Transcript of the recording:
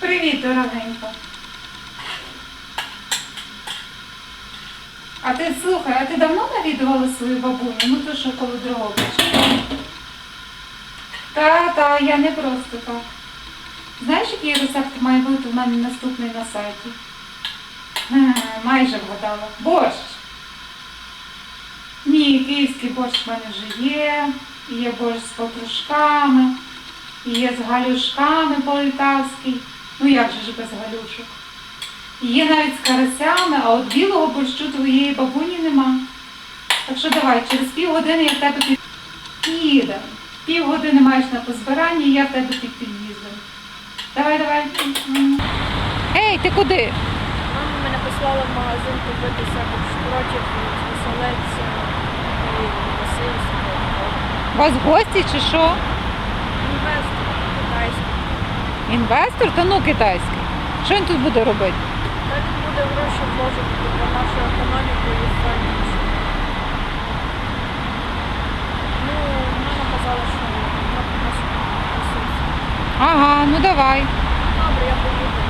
Привіт, дорогенька. А ти слухай, а ти давно навідувала свою бабуню? Ну то що коло Дрогобича? Та, та, я не просто так. Знаєш, який рецепт має бути в мене наступний на сайті? Е, Майже вгадала. Борщ. Ні, київський борщ в мене вже є. Є борщ з петрушками, є з галюшками політавський. Ну як же ж без галюшок? Є навіть з карасями, а от білого борщу твоєї бабуні нема. Так що давай, через півгодини я в тебе під їдемо. Півгодини маєш на позбирання, і я в тебе під під'їздом. Давай, давай. Ей, ти куди? Мама мене послала в магазин купити всяких шпротів, оселець і У вас гості чи що? Інвестор. Інвестор? Та ну китайський. Що він тут буде робити? Та він буде гроші вложити в нашу економіку і в фермерство. Ну, мама казала, що вона нас. Ага, ну давай. Добре, я поїду.